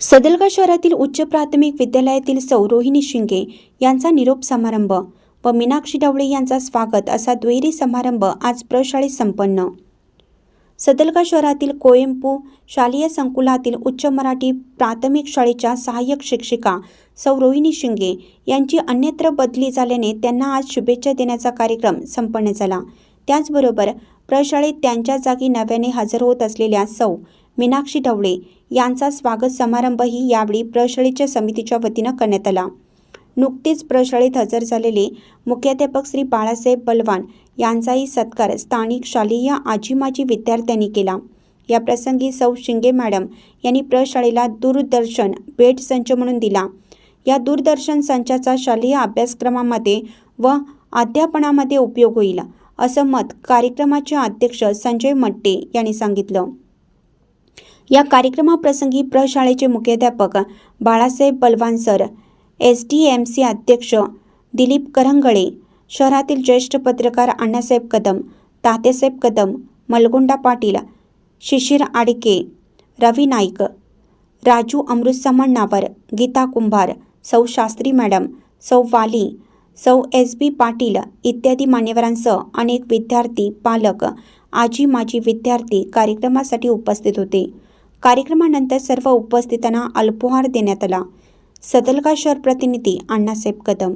सदलगा शहरातील उच्च प्राथमिक विद्यालयातील सौरोहिणी शिंगे यांचा निरोप समारंभ व मीनाक्षी डवळे यांचा स्वागत असा दुहेरी समारंभ आज प्रशाळेत संपन्न. सदलगा शहरातील कोयंपू शालेय संकुलातील उच्च मराठी प्राथमिक शाळेच्या सहाय्यक शिक्षिका सौरोहिणी शिंगे यांची अन्यत्र बदली झाल्याने त्यांना आज शुभेच्छा देण्याचा कार्यक्रम संपन्न झाला. त्याचबरोबर प्रशाळेत त्यांच्या जागी नव्याने हजर होत असलेल्या सौ मीनाक्षी ढवळे यांचा स्वागत समारंभही यावेळी प्रशाळेच्या समितीच्या वतीनं करण्यात आला. नुकतेच प्रशाळेत हजर झालेले मुख्याध्यापक श्री बाळासाहेब बलवान यांचाही सत्कार स्थानिक शालेय आजी माजी विद्यार्थ्यांनी केला. या प्रसंगी सौ शिंगे मॅडम यांनी प्रशाळेला दूरदर्शन भेट संच म्हणून दिला. या दूरदर्शन संचाचा शालेय अभ्यासक्रमामध्ये व अध्यापनामध्ये उपयोग होईल. असं मत कार्यक्रमाचे अध्यक्ष संजय मट्टे यांनी सांगितलं. या कार्यक्रमाप्रसंगी प्रशाळेचे मुख्याध्यापक Balasaheb Balwan sir S D M C अध्यक्ष दिलीप करंगळे शहरातील ज्येष्ठ पत्रकार अण्णासाहेब कदम तात्यासाहेब कदम मलगोंडा पाटील शिशिर आडके रवी नाईक राजू अमृत समण्णावर गीता कुंभार सौ शास्त्री मॅडम सौ वाली सौ एस बी पाटील इत्यादी मान्यवरांसह अनेक विद्यार्थी पालक आजी माजी विद्यार्थी कार्यक्रमासाठी उपस्थित होते. कार्यक्रमानंतर सर्व उपस्थितांना अल्पोहार देण्यात आला. सदलगा शहर प्रतिनिधी अण्णासाहेब कदम